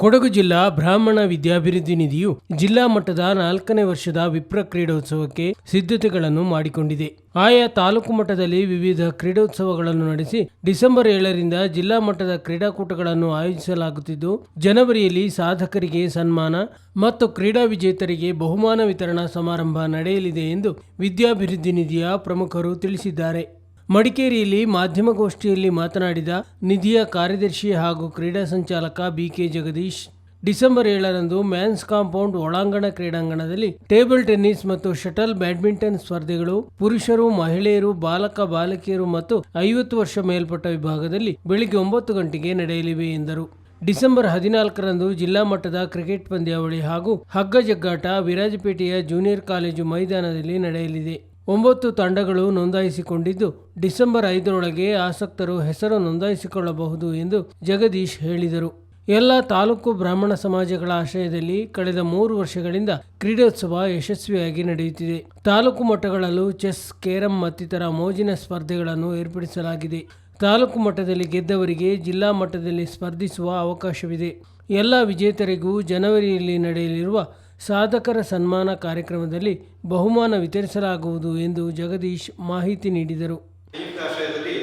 ಕೊಡಗು ಜಿಲ್ಲಾ ಬ್ರಾಹ್ಮಣ ವಿದ್ಯಾಭಿವೃದ್ಧಿ ನಿಧಿಯು ಜಿಲ್ಲಾ ಮಟ್ಟದ ನಾಲ್ಕನೇ ವರ್ಷದ ವಿಪ್ರ ಕ್ರೀಡೋತ್ಸವಕ್ಕೆ ಸಿದ್ಧತೆಗಳನ್ನು ಮಾಡಿಕೊಂಡಿದೆ. ಆಯಾ ತಾಲೂಕು ಮಟ್ಟದಲ್ಲಿ ವಿವಿಧ ಕ್ರೀಡೋತ್ಸವಗಳನ್ನು ನಡೆಸಿ ಡಿಸೆಂಬರ್ ಏಳರಿಂದ ಜಿಲ್ಲಾ ಮಟ್ಟದ ಕ್ರೀಡಾಕೂಟಗಳನ್ನು ಆಯೋಜಿಸಲಾಗುತ್ತಿದ್ದು, ಜನವರಿಯಲ್ಲಿ ಸಾಧಕರಿಗೆ ಸನ್ಮಾನ ಮತ್ತು ಕ್ರೀಡಾ ವಿಜೇತರಿಗೆ ಬಹುಮಾನ ವಿತರಣಾ ಸಮಾರಂಭ ನಡೆಯಲಿದೆ ಎಂದು ವಿದ್ಯಾಭಿವೃದ್ಧಿ ನಿಧಿಯ ಪ್ರಮುಖರು ತಿಳಿಸಿದ್ದಾರೆ. ಮಡಿಕೇರಿಯಲ್ಲಿ ಮಾಧ್ಯಮಗೋಷ್ಠಿಯಲ್ಲಿ ಮಾತನಾಡಿದ ನಿಧಿಯ ಕಾರ್ಯದರ್ಶಿ ಹಾಗೂ ಕ್ರೀಡಾ ಸಂಚಾಲಕ ಬಿಕೆ ಜಗದೀಶ್, ಡಿಸೆಂಬರ್ ಏಳರಂದು ಮ್ಯಾನ್ಸ್ ಕಾಂಪೌಂಡ್ ಒಳಾಂಗಣ ಕ್ರೀಡಾಂಗಣದಲ್ಲಿ ಟೇಬಲ್ ಟೆನ್ನಿಸ್ ಮತ್ತು ಶಟಲ್ ಬ್ಯಾಡ್ಮಿಂಟನ್ ಸ್ಪರ್ಧೆಗಳು ಪುರುಷರು, ಮಹಿಳೆಯರು, ಬಾಲಕ, ಬಾಲಕಿಯರು ಮತ್ತು ಐವತ್ತು ವರ್ಷ ಮೇಲ್ಪಟ್ಟ ವಿಭಾಗದಲ್ಲಿ ಬೆಳಿಗ್ಗೆ ಒಂಬತ್ತು ಗಂಟೆಗೆ ನಡೆಯಲಿವೆ ಎಂದರು. ಡಿಸೆಂಬರ್ ಹದಿನಾಲ್ಕರಂದು ಜಿಲ್ಲಾ ಮಟ್ಟದ ಕ್ರಿಕೆಟ್ ಪಂದ್ಯಾವಳಿ ಹಾಗೂ ಹಗ್ಗ ಜಗ್ಗಾಟ ವಿರಾಜಪೇಟೆಯ ಜೂನಿಯರ್ ಕಾಲೇಜು ಮೈದಾನದಲ್ಲಿ ನಡೆಯಲಿದೆ. ಒಂಬತ್ತು ತಂಡಗಳು ನೋಂದಾಯಿಸಿಕೊಂಡಿದ್ದು. ಡಿಸೆಂಬರ್ ಐದರೊಳಗೆ ಆಸಕ್ತರು ಹೆಸರು ನೋಂದಾಯಿಸಿಕೊಳ್ಳಬಹುದು ಎಂದು ಜಗದೀಶ್ ಹೇಳಿದರು. ಎಲ್ಲ ತಾಲೂಕು ಬ್ರಾಹ್ಮಣ ಸಮಾಜಗಳ ಆಶ್ರಯದಲ್ಲಿ ಕಳೆದ ಮೂರು ವರ್ಷಗಳಿಂದ ಕ್ರೀಡೋತ್ಸವ ಯಶಸ್ವಿಯಾಗಿ ನಡೆಯುತ್ತಿದೆ. ತಾಲೂಕು ಮಟ್ಟಗಳಲ್ಲೂ ಚೆಸ್, ಕೇರಂ ಮತ್ತಿತರ ಮೋಜಿನ ಸ್ಪರ್ಧೆಗಳನ್ನು ಏರ್ಪಡಿಸಲಾಗಿದೆ. ತಾಲೂಕು ಮಟ್ಟದಲ್ಲಿ ಗೆದ್ದವರಿಗೆ ಜಿಲ್ಲಾ ಮಟ್ಟದಲ್ಲಿ ಸ್ಪರ್ಧಿಸುವ ಅವಕಾಶವಿದೆ. ಎಲ್ಲ ವಿಜೇತರಿಗೂ ಜನವರಿಯಲ್ಲಿ ನಡೆಯಲಿರುವ ಸಾಧಕರ ಸನ್ಮಾನ ಕಾರ್ಯಕ್ರಮದಲ್ಲಿ ಬಹುಮಾನ ವಿತರಿಸಲಾಗುವುದು ಎಂದು ಜಗದೀಶ್ ಮಾಹಿತಿ ನೀಡಿದರು. ಸಂಯುಕ್ತ ಆಶ್ರಯದಲ್ಲಿ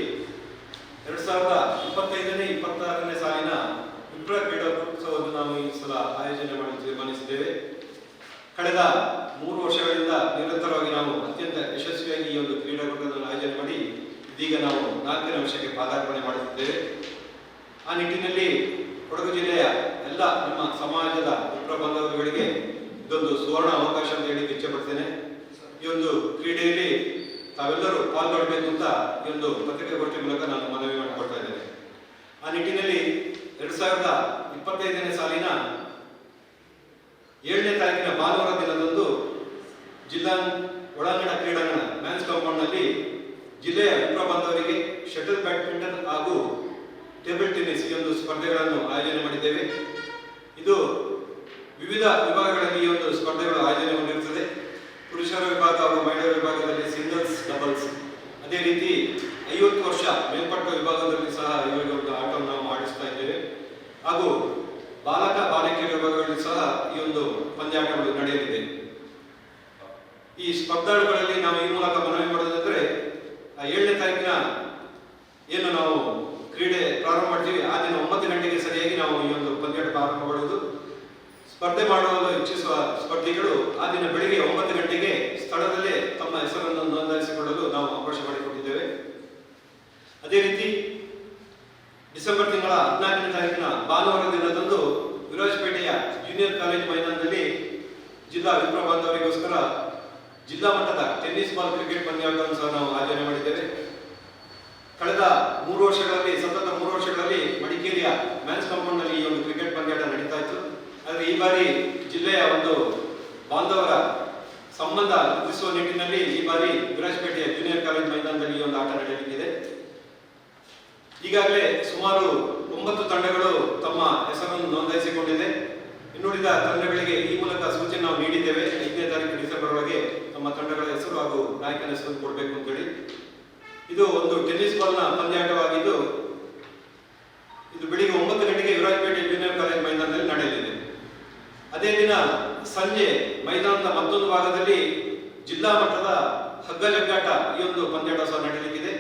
ಎರಡು ಸಾವಿರದ ಇಪ್ಪತ್ತೈದನೇ, ಇಪ್ಪತ್ತಾರನೇ ಸಾಲಿನ ವಿಪ್ರ ನಾವು ಈ ಸಲ ಆಯೋಜನೆ ಕಳೆದ ಮೂರು ವರ್ಷಗಳಿಂದ ನಿರಂತರವಾಗಿ ನಾವು ಅತ್ಯಂತ ಯಶಸ್ವಿಯಾಗಿ ಈ ಒಂದು ಕ್ರೀಡಾಕೂಟವನ್ನು ಆಯೋಜನೆ ಮಾಡಿ ಇದೀಗ ನಾವು ನಾಲ್ಕನೇ ವರ್ಷಕ್ಕೆ ಪಾದಾರ್ಪಣೆ ಮಾಡುತ್ತಿದ್ದೇವೆ. ಆ ನಿಟ್ಟಿನಲ್ಲಿ ಕೊಡಗು ಜಿಲ್ಲೆಯ ಎಲ್ಲ ನಮ್ಮ ಸಮಾಜದ ವಿಪ್ರ ಬಾಂಧವರುಗಳಿಗೆ ಇದೊಂದು ಸುವರ್ಣ ಅವಕಾಶ ಅಂತ ಹೇಳಿ ಇಚ್ಛೆಪಡ್ತೇನೆ ಈ ಒಂದು ಕ್ರೀಡೆಯಲ್ಲಿ ತಾವೆಲ್ಲರೂ ಪಾಲ್ಗೊಳ್ಳಬೇಕು ಅಂತ ಈ ಒಂದು ಪತ್ರಿಕಾಗೋಷ್ಠಿ ಮೂಲಕ ನಾನು ಮನವಿ ಮಾಡಿಕೊಳ್ತಾ ಇದ್ದೇನೆ. ಆ ನಿಟ್ಟಿನಲ್ಲಿ ಎರಡ್ ಸಾವಿರದ ಇಪ್ಪತ್ತೈದನೇ ಸಾಲಿನ ಏಳನೇ ತಾರೀಕಿನ ಭಾನುವಾರ ದಿನದಂದು ಜಿಲ್ಲಾ ಒಳಾಂಗಣ ಕ್ರೀಡಾಂಗಣ ಮ್ಯಾನ್ಸ್ ಕಾಂಪೌಂಡ್ನಲ್ಲಿ ಜಿಲ್ಲೆಯ ವಿಪ್ರ ಬಾಂಧವರಿಗೆ ಶಟಲ್ ಬ್ಯಾಡ್ಮಿಂಟನ್ ಹಾಗೂ ಟೇಬಲ್ ಟೆನ್ನಿಸ್ ಈ ಒಂದು ಸ್ಪರ್ಧೆಗಳನ್ನು ಆಯೋಜನೆ ಮಾಡಿದ್ದೇವೆ. ಇದು ವಿವಿಧ ವಿಭಾಗಗಳಲ್ಲಿ ಈ ಒಂದು ಸ್ಪರ್ಧೆಗಳು ಆಯೋಜನೆಗೊಂಡಿರುತ್ತದೆ ಪುರುಷರ ವಿಭಾಗ ಹಾಗೂ ಮಹಿಳೆಯರ ವಿಭಾಗದಲ್ಲಿ ಸಿಂಗಲ್ಸ್ ಡಬಲ್ಸ್ ಅದೇ ರೀತಿ ಐವತ್ತು ವರ್ಷ ಮೇಲ್ಪಟ್ಟ ವಿಭಾಗದಲ್ಲಿ ಸಹ ಇವಾಗ ಒಂದು ಆಟವನ್ನು ನಾವು ಆಡಿಸ್ತಾ ಇದ್ದೇವೆ. ಹಾಗೂ ಬಾಲಕ, ಬಾಲಕಿಯರ ವಿಭಾಗಗಳಲ್ಲಿ ಸಹ ಈ ಒಂದು ಪಂದ್ಯಾಟಗಳು ನಡೆಯಲಿದೆ. ಈ ಸ್ಪರ್ಧಾಳುಗಳಲ್ಲಿ ನಾವು ಈ ಮೂಲಕ ಮನವಿ ಮಾಡೋದಾದ್ರೆ ಏಳನೇ ತಾರೀಕಿನ ಏನು ನಾವು ಕ್ರೀಡೆ ಪ್ರಾರಂಭ ಮಾಡ್ತೀವಿ, ಆ ದಿನ ಒಂಬತ್ತು ಗಂಟೆಗೆ ಸರಿಯಾಗಿ ನಾವು ಈ ಒಂದು ಪಂದ್ಯಾಟ ಪ್ರಾರಂಭ ಮಾಡುವುದು ಸ್ಪರ್ಧೆ ಮಾಡಲು ಇಚ್ಛಿಸುವ ಸ್ಪರ್ಧಿಗಳು ಆ ದಿನ ಬೆಳಿಗ್ಗೆ ಒಂಬತ್ತು ತಮ್ಮ ಹೆಸರನ್ನು ನೋಂದಾಯಿಸಿಕೊಳ್ಳಲು ನಾವು ಅವಕಾಶ ಮಾಡಿಕೊಟ್ಟಿದ್ದೇವೆ. ಅದೇ ರೀತಿ ಡಿಸೆಂಬರ್ ತಿಂಗಳ ಹದಿನಾಲ್ಕನೇ ತಾರೀಕಿನ ಭಾನುವಾರ ದಿನದಂದು ವಿರಾಜಪೇಟೆಯ ಜೂನಿಯರ್ ಕಾಲೇಜ್ ಮೈದಾನದಲ್ಲಿ ಜಿಲ್ಲಾ ವಿಪ್ರ ಬಾಂಧವರಿಗೋಸ್ಕರ ಜಿಲ್ಲಾ ಮಟ್ಟದ ಟೆನ್ನಿಸ್ ಬಾಲ್ ಕ್ರಿಕೆಟ್ ಪಂದ್ಯಾಟವನ್ನು ಸಹ ನಾವು ಆಯೋಜನೆ ಮಾಡಿದ್ದೇವೆ. ಕಳೆದ ಮೂರು ವರ್ಷಗಳಲ್ಲಿ, ಸತತ ಮೂರು ವರ್ಷಗಳಲ್ಲಿ ಮಡಿಕೇರಿಯ ಮ್ಯಾನ್ಸ್ ಕಾಂಪೌಂಡ್ನಲ್ಲಿ ಈ ಒಂದು ಕ್ರಿಕೆಟ್ ಪಂದ್ಯಾಟ ನಡೀತಾ ಇತ್ತು. ಆದರೆ ಈ ಬಾರಿ ಜಿಲ್ಲೆಯ ಒಂದು ಬಾಂಧವರ ಸಂಬಂಧ ವೃದ್ಧಿಸುವ ನಿಟ್ಟಿನಲ್ಲಿ ಈ ಬಾರಿ ವಿರಾಜಪೇಟೆಯ ಜೂನಿಯರ್ ಕಾಲೇಜ್ ಮೈದಾನದಲ್ಲಿ ಈ ಒಂದು ಆಟ ನಡೆಯಲಿದೆ ಈಗಾಗಲೇ ಸುಮಾರು ಒಂಬತ್ತು ತಂಡಗಳು ತಮ್ಮ ಹೆಸರನ್ನು ನೋಂದಾಯಿಸಿಕೊಂಡಿದೆ. ಇನ್ನುಳಿದ ತಂಡಗಳಿಗೆ ಈ ಮೂಲಕ ಸೂಚನೆ ನಾವು ನೀಡಿದ್ದೇವೆ. ಐದನೇ ತಾರೀಕು ಡಿಸೆಂಬರ್ ಒಳಗೆ ತಮ್ಮ ತಂಡಗಳ ಹೆಸರು ಹಾಗೂ ನಾಯಕನ ಹೆಸರು ಕೊಡಬೇಕು ಅಂತೇಳಿ ಇದು ಒಂದು ಟೆನ್ನಿಸ್ ಬಾಲ್ನ ಪಂದ್ಯಾಟವಾಗಿದ್ದು, ಇದು ಬೆಳಿಗ್ಗೆ ಒಂಬತ್ತು ಗಂಟೆಗೆ ವಿರಾಜಪೇಟೆ ಜೂನಿಯರ್ ಕಾಲೇಜ್ ಮೈದಾನದಲ್ಲಿ ನಡೆಯಲಿದೆ. ಅದೇ ದಿನ ಸಂಜೆ ಮೈದಾನದ ಮತ್ತೊಂದು ಭಾಗದಲ್ಲಿ ಜಿಲ್ಲಾ ಮಟ್ಟದ ಹಗ್ಗ ಜಗ್ಗಾಟ ಈ ಒಂದು ಪಂದ್ಯಾಟ ಸಹ ನಡೆಯಲಿಕ್ಕಿದೆ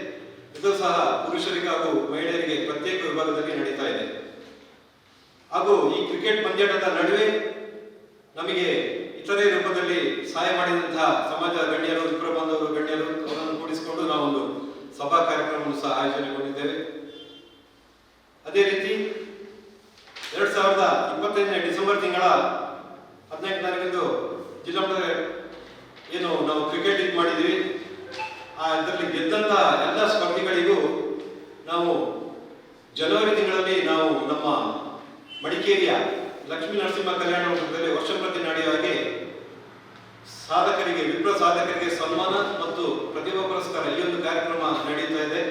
ಇದು ಸಹ ಪುರುಷರಿಗೆ ಹಾಗೂ ಮಹಿಳೆಯರಿಗೆ ಪ್ರತ್ಯೇಕ ವಿಭಾಗದಲ್ಲಿ ನಡೀತಾ ಇದೆ. ಹಾಗೂ ಈ ಕ್ರಿಕೆಟ್ ಪಂದ್ಯಾಟದ ನಡುವೆ ನಮಗೆ ಇತರೆ ರೂಪದಲ್ಲಿ ಸಹಾಯ ಮಾಡಿದಂತಹ ಸಮಾಜ ಗಣ್ಯರು, ವಿಪ್ರ ಬಾಂಧವರು ಗಣ್ಯರು, ಅವರನ್ನು ಕೂಡಿಸಿಕೊಂಡು ನಾವೊಂದು ಸಭಾ ಕಾರ್ಯಕ್ರಮವನ್ನು ಸಹ ಆಯೋಜನೆಗೊಂಡಿದ್ದೇವೆ ಅದೇ ರೀತಿ ಎರಡ್ ಸಾವಿರದ ಇಪ್ಪತ್ತೈದನೇ ಡಿಸೆಂಬರ್ ತಿಂಗಳ ಹದಿನೆಂಟು ತಾರೀಕಿಂದು ಜಿಲ್ಲಾ ಮಟ್ಟದ ಏನು ನಾವು ಕ್ರಿಕೆಟ್ ಇದು ಮಾಡಿದ್ವಿ ಆ ಇದರಲ್ಲಿ ಗೆದ್ದಂತ ಎಲ್ಲ ಸ್ಪರ್ಧಿಗಳಿಗೂ ನಾವು ಜನವರಿ ತಿಂಗಳಲ್ಲಿ ನಾವು ನಮ್ಮ ಮಡಿಕೇರಿಯ ಲಕ್ಷ್ಮೀ ನರಸಿಂಹ ಕಲ್ಯಾಣ ಮಂಟಪದಲ್ಲಿ ವರ್ಷ ಪ್ರತಿ ನಡೆಯುವ ಹಾಗೆ ಸಾಧಕರಿಗೆ ವಿಪ್ರ ಸಾಧಕರಿಗೆ ಸನ್ಮಾನ ಮತ್ತು ಪ್ರತಿಭಾ ಪುರಸ್ಕಾರ ಈ ಒಂದು ಕಾರ್ಯಕ್ರಮ ನಡೆಯುತ್ತಾ ಇದೆ.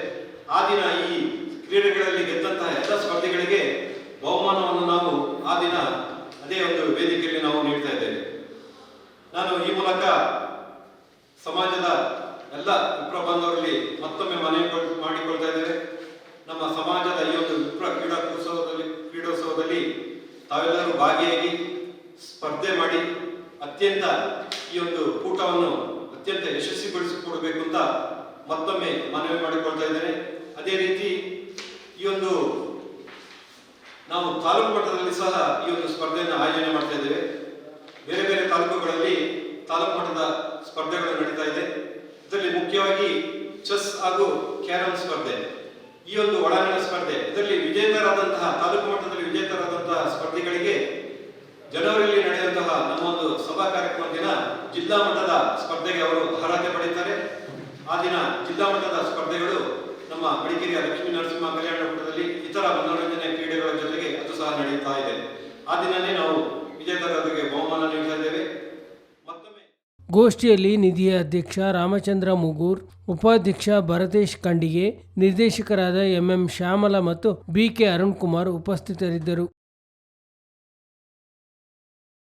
ಆ ದಿನ ಈ ಕ್ರೀಡೆಗಳಲ್ಲಿ ಗೆದ್ದಂತಹ ಎಲ್ಲ ಸ್ಪರ್ಧಿಗಳಿಗೆ ಬಹುಮಾನವನ್ನು ನಾವು ಆ ದಿನ ಅದೇ ಒಂದು ವೇದಿಕೆಯಲ್ಲಿ ನಾವು ನೀಡ್ತಾ ಇದ್ದೇವೆ. ನಾನು ಈ ಮೂಲಕ ಸಮಾಜದ ಎಲ್ಲ ವಿಪ್ರ ಬಾಂಧವರಲ್ಲಿ ಮತ್ತೊಮ್ಮೆ ಮನವಿ ಕೊಳ್- ಮಾಡಿಕೊಳ್ತಾ ಇದ್ದೇವೆ. ನಮ್ಮ ಸಮಾಜದ ಈ ಒಂದು ವಿಪ್ರ ಕ್ರೀಡೋತ್ಸವದಲ್ಲಿ ಕ್ರೀಡೋತ್ಸವದಲ್ಲಿ ತಾವೆಲ್ಲರೂ ಭಾಗಿಯಾಗಿ ಸ್ಪರ್ಧೆ ಮಾಡಿ ಅತ್ಯಂತ ಈ ಒಂದು ಕೂಟವನ್ನು ಅತ್ಯಂತ ಯಶಸ್ವಿಗೊಳಿಸಿಕೊಡಬೇಕು ಅಂತ ಮತ್ತೊಮ್ಮೆ ಮನವಿ ಮಾಡಿಕೊಳ್ತಾ ಇದ್ದೇನೆ. ಅದೇ ರೀತಿ ಈ ಒಂದು ನಾವು ತಾಲೂಕು ಮಟ್ಟದಲ್ಲಿ ಸಹ ಈ ಒಂದು ಸ್ಪರ್ಧೆಯನ್ನು ಆಯೋಜನೆ ಮಾಡ್ತಾ ಇದ್ದೇವೆ. ಬೇರೆ ಬೇರೆ ತಾಲೂಕುಗಳಲ್ಲಿ ತಾಲೂಕು ಮಟ್ಟದ ಸ್ಪರ್ಧೆಗಳು ನಡೀತಾ ಇದೆ. ಇದರಲ್ಲಿ ಮುಖ್ಯವಾಗಿ ಚೆಸ್ ಹಾಗೂ ಕ್ಯಾರಮ್ ಸ್ಪರ್ಧೆ. ಈ ಒಂದು ಒಳಾಂಗಣ ಸ್ಪರ್ಧೆ. ಇದರಲ್ಲಿ ವಿಜೇತರಾದಂತಹ ತಾಲೂಕು ಮಟ್ಟದಲ್ಲಿ ವಿಜೇತರಾದಂತಹ ಸ್ಪರ್ಧೆಗಳಿಗೆ ಜನವರಿಯಲ್ಲಿ ನಡೆಯುವಂತಹ ನಮ್ಮ ಒಂದು ಸಭಾ ಕಾರ್ಯಕ್ರಮ ದಿನ ಜಿಲ್ಲಾ ಮಟ್ಟದ ಸ್ಪರ್ಧೆಗೆ ಅವರು ಅರ್ಹತೆ ಪಡೆಯುತ್ತಾರೆ. ಆ ದಿನ ಜಿಲ್ಲಾ ಮಟ್ಟದ ಸ್ಪರ್ಧೆಗಳು ನಮ್ಮ ಮಡಿಕೇರಿಯ ಲಕ್ಷ್ಮೀ ನರಸಿಂಹ ಕಲ್ಯಾಣ ಮಠದಲ್ಲಿ ಇತರ ಮನೋರಂಜನೆ ಕ್ರೀಡೆಗಳ ಜೊತೆಗೆ ಅದು ಸಹ ನಡೆಯುತ್ತಾ ಇದೆ. ಆ ದಿನನೇ ನಾವು ವಿಜೇತರಾದವರಿಗೆ ಬಹುಮಾನ ನೀಡಲಿದ್ದೇವೆ ಗೋಷ್ಠಿಯಲ್ಲಿ ನಿಧಿಯ ಅಧ್ಯಕ್ಷ ರಾಮಚಂದ್ರ ಮುಗೂರ್, ಉಪಾಧ್ಯಕ್ಷ ಭರತೇಶ್ ಖಂಡಿಗೆ, ನಿರ್ದೇಶಕರಾದ ಎಂಎಂ ಶ್ಯಾಮಲ ಮತ್ತು ಬಿಕೆ ಅರುಣ್ ಕುಮಾರ್ ಉಪಸ್ಥಿತರಿದ್ದರು.